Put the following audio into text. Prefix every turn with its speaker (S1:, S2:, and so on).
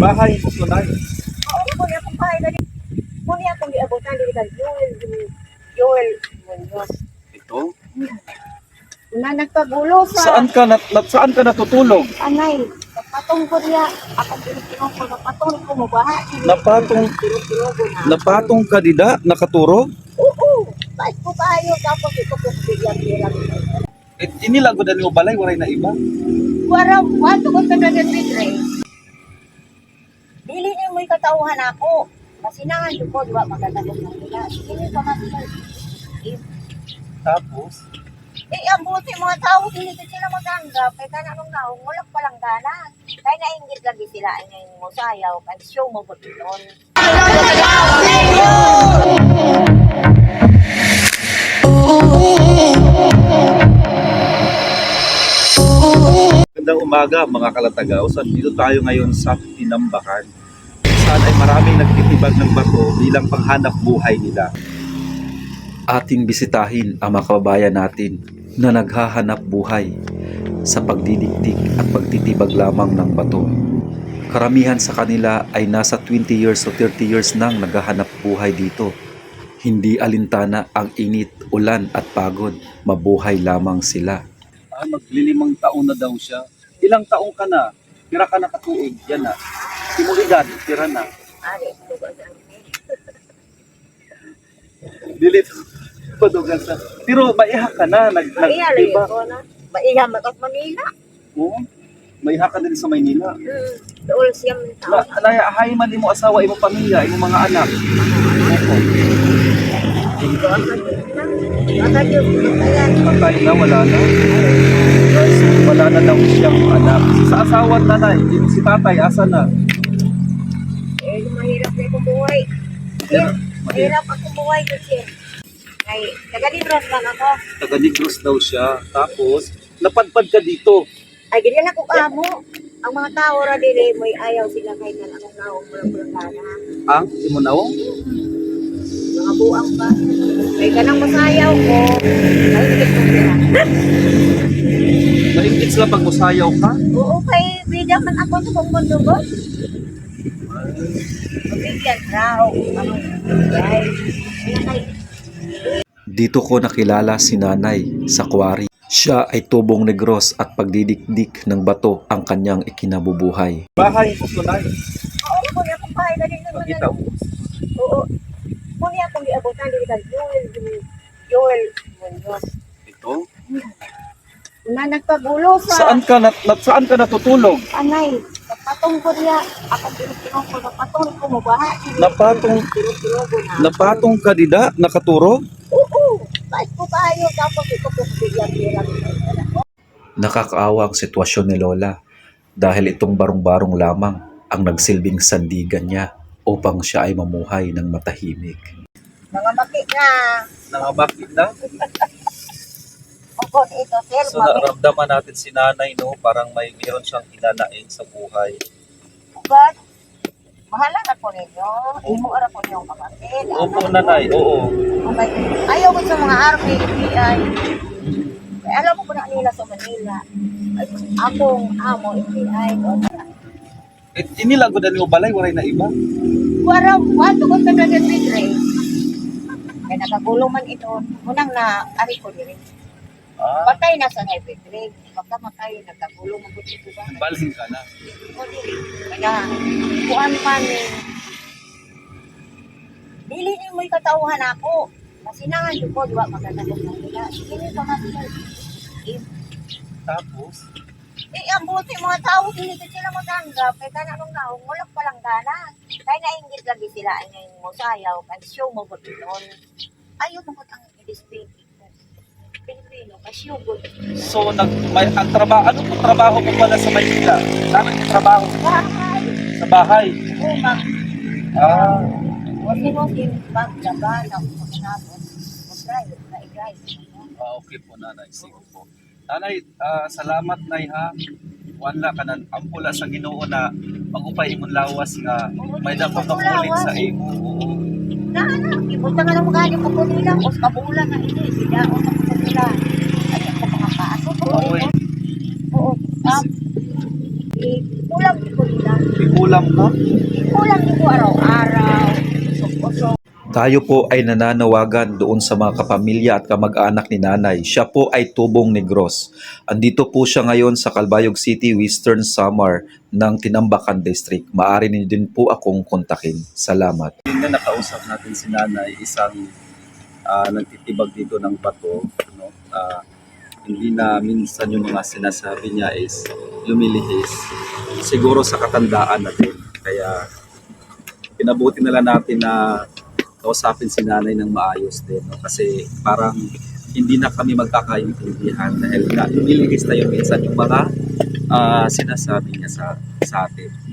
S1: Bahay ko tunay.
S2: Oo, kung akong bahay na din. Kung akong giabutan din ka Joel, Joel Munoz.
S1: Ito?
S2: Na nagpagulo sa
S1: Saan ka na, na saan ka natutulog?
S2: anay. Kapatong ko niya, ako pinipinong ko, napatong ko mo ba?
S1: Napatong napatong ka dida nakaturog?
S2: Oo, bait ko kayo, tapos ito ko bigyan-bigyan.
S1: Eh, inilago na mo balay waray na iba.
S2: Wala, wato ko sa nagagpidre. Dili katauhan ako. Masinangan yun ko, di ba, magandang ng nila. Niyo pa masinangan. Eh,
S1: Tapos
S2: Eh, ang buti mga tao, hindi ko sila maganggap. Kaya ka nung naong, walang palangganan. Kaya nainggit lagi sila ay ngayon mo sayaw. Kaya show mo buti doon.
S1: Magandang umaga mga kalatagaw. Dito tayo ngayon sa Tinambakan. Saan ay maraming nagtitibag ng bato bilang panghanap buhay nila. Ating bisitahin ang mga kababayan natin na naghahanap buhay sa pagdidikdik at pagtitibag lamang ng bato. Karamihan sa kanila ay nasa 20 years o 30 years nang naghahanap buhay dito. Hindi alintana ang init, ulan at pagod, mabuhay lamang sila. Ah, maglilimang taon na daw siya. Ilang taong ka na? Tira ka na katuig, yan na. Simuligan, tira na.
S2: Ari, ito ba sa
S1: Dilit, padugan sa... Pero maiha ka na, nag, nag,
S2: Maiya lang
S1: diba?
S2: ko na. Maiya matot Manila.
S1: Oo, maiha ka din sa Maynila.
S2: Hmm. Dool siya ng tao.
S1: Na, alaya, ahay man imo asawa, imo pamilya, imo mga anak. Oo.
S2: Na.
S1: Patay na, wala na. Wala na daw siyang anak. Sa asawa nanay, yung si tatay, asa na?
S2: Buhay. Sir, mahirap akong buhay kasi. Ay, taga-libros lang ako.
S1: Taga Negros daw siya. Tapos, napadpad ka dito.
S2: Ay, ganyan lang kung amo. Ang mga tao ra dili mo'y ayaw sila kahit na akong naong mulang-mulang gana.
S1: Ang Timunawong?
S2: Mga buang pa. Ay, ganang masayaw ko. Ay, hindi ko sila.
S1: Pag musayaw ka?
S2: Oo, kay bida man ako sa kong mundo
S3: Dito ko nakilala si nanay sa kwari. Siya ay tubong negros at pagdidikdik ng bato ang kanyang ikinabubuhay.
S1: Bahay ko tunay.
S2: Oo, kung akong bahay na din naman
S1: Pakita
S2: na.
S1: mo.
S2: Oo. Kung akong giabutan din ka Joel, Joel Munoz.
S1: Ito?
S2: Na nagpagulo sa
S1: Saan ka na saan ka natutulog?
S2: anay. Kapatong ko niya. Ako pinipinong ko. Kapatong ko mo ba?
S1: Napatong napatong ka dida nakaturog?
S2: Oo. Bait ko kayo. Tapos ito po bigyan-bigyan.
S3: Nakakaawang sitwasyon ni Lola dahil itong barong-barong lamang ang nagsilbing sandigan niya upang siya ay mamuhay ng matahimik.
S2: Mga maki na.
S1: Nangabakit na?
S2: Ako ito, sir.
S1: So naramdaman natin si nanay no, parang may meron siyang hinanain sa buhay.
S2: Ugat. Mahala na po ninyo. Imo ara po niyo kapatid.
S1: Opo nanay, oo.
S2: Okay. Ayaw ko sa mga RP, FBI. Kaya alam mo po na nila sa Manila. Ay, Akong amo, FBI.
S1: Eh, inilago na mo balay, waray na iba.
S2: Wala, wato ko sa nagagpidre. Kaya nakagulo man ito. Unang na, ari ko rin.
S1: Ah,
S2: Patay na sa nagagpidre. Pagka matay, nagkagulo man po ito ba?
S1: balhin ka na.
S2: Kaya, kuan man eh. Dili niyo mo'y katauhan ako. Masinangan yun ko, di ba? Maganda ko na nila. Pa masinangan. Eh,
S1: Tapos,
S2: Eh, ang buti mga tao, hindi ko sila maganggap. Kaya ka nung naong, walang palangganan. Kaya nainggit lagi sila ay ngayon mo sayaw. Kaya show mo buti doon. Ayaw mo ang i-display. Pilipino, good.
S1: so nag may ang trabaho, ano po trabaho mo pala sa Maynila? Saan ang trabaho?
S2: Bahay,
S1: Sa bahay.
S2: umang,
S1: Ah,
S2: kasi mo sin bag, laban, ang pagkakot. Mag-drive, na-drive.
S1: ah okay po nanay, sige po. Nanay, ah, salamat nay ha. Wala ka nan ampula sa Ginoo na magupay imong lawas nga may dapat mapulit sa imo. Oo.
S2: Ipunta nga lang mga ganyan po nila. O sa kabulan na ini, sila, o sa po nila. Ay, ako mga paso po.
S1: Oo, eh.
S2: Oo. Um, nila. lang.
S1: May ulam ka?
S2: Po araw-araw. Usok-usok.
S3: Tayo po ay nananawagan doon sa mga kapamilya at kamag-anak ni nanay. Siya po ay tubong negros. Andito po siya ngayon sa Calbayog City, Western Samar ng Tinambakan District. Maari niyo din po akong kontakin. Salamat.
S1: Yun na nakausap natin si nanay, isang ah, nagtitibag dito ng bato. No? Ah, hindi na minsan yung mga sinasabi niya is lumilihis. Siguro sa katandaan na din. Kaya pinabuti na lang natin na kausapin si nanay ng maayos din. No? Kasi parang hindi na kami magkakaintindihan dahil na yung minsan yung mga ah, sinasabi niya sa, sa atin.